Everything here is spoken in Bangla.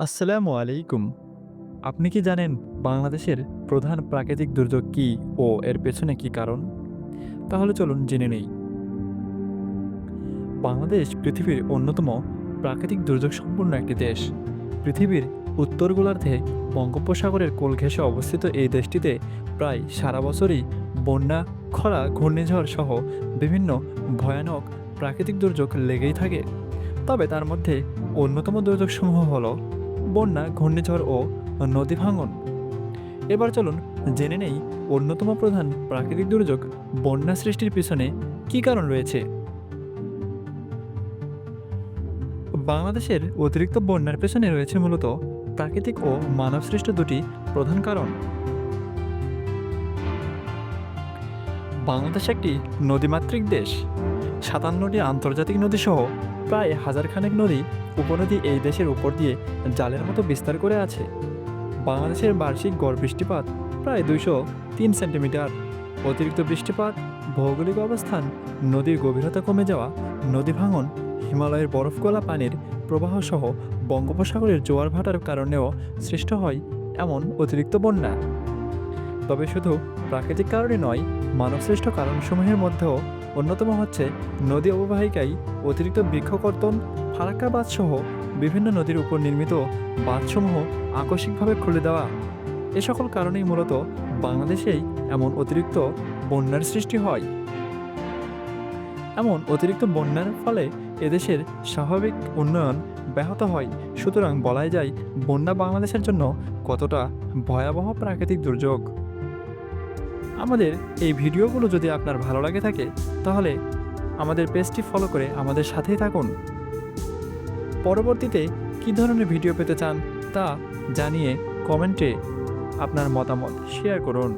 আসসালামু আলাইকুম। আপনি কি জানেন বাংলাদেশের প্রধান প্রাকৃতিক দুর্যোগ কী ও এর পেছনে কী কারণ? তাহলে চলুন জেনে নেই। বাংলাদেশ পৃথিবীর অন্যতম প্রাকৃতিক দুর্যোগ সম্পন্ন একটি দেশ। পৃথিবীর উত্তর গোলার্ধে বঙ্গোপসাগরের কোল ঘেঁষে অবস্থিত এই দেশটিতে প্রায় সারা বছরই বন্যা, খরা, ঘূর্ণিঝড় সহ বিভিন্ন ভয়ানক প্রাকৃতিক দুর্যোগ লেগেই থাকে। তবে তার মধ্যে অন্যতম দুর্যোগসমূহ হলো বন্যা, ঘূর্ণিঝড় ও নদী ভাঙন। এবার চলুন জেনে নেই অন্যতম প্রধান প্রাকৃতিক দুর্যোগ বন্যা সৃষ্টির পিছনে কী কারণ রয়েছে। বাংলাদেশের অতিরিক্ত বন্যার পেছনে রয়েছে মূলত প্রাকৃতিক ও মানবসৃষ্ট দুটি প্রধান কারণ। বাংলাদেশ একটি নদীমাতৃক দেশ। সাতান্নটি আন্তর্জাতিক নদী সহ প্রায় হাজারখানেক নদী উপনদী এই দেশের উপর দিয়ে জালের মতো বিস্তার করে আছে। বাংলাদেশের বার্ষিক গড় বৃষ্টিপাত প্রায় দুইশো তিন সেন্টিমিটার। অতিরিক্ত বৃষ্টিপাত, ভৌগোলিক অবস্থান, নদীর গভীরতা কমে যাওয়া, নদী ভাঙন, হিমালয়ের বরফ গলা পানির প্রবাহ সহ বঙ্গোপসাগরের জোয়ার ভাটার কারণেও সৃষ্ট হয় এমন অতিরিক্ত বন্যা। তবে শুধু প্রাকৃতিক কারণে নয়, মানবসৃষ্ট কারণসমূহের মধ্যেও অন্যতম হচ্ছে নদী অববাহিকায় অতিরিক্ত বৃক্ষকর্তন ফারাক্কা বাঁধসহ বিভিন্ন নদীর উপর নির্মিত বাঁধসমূহ আকস্মিকভাবে খুলে দেওয়া। এ সকল কারণেই মূলত বাংলাদেশেই এমন অতিরিক্ত বন্যার সৃষ্টি হয়। এমন অতিরিক্ত বন্যার ফলে এদেশের স্বাভাবিক উন্নয়ন ব্যাহত হয়। সুতরাং বলাই যায়, বন্যা বাংলাদেশের জন্য কতটা ভয়াবহ প্রাকৃতিক দুর্যোগ। আমাদের এই ভিডিওগুলো যদি আপনার ভালো লাগে থাকে, তাহলে আমাদের পেজটি ফলো করে আমাদের সাথেই থাকুন। পরবর্তীতে কী ধরনের ভিডিও পেতে চান তা জানিয়ে কমেন্টে আপনার মতামত শেয়ার করুন।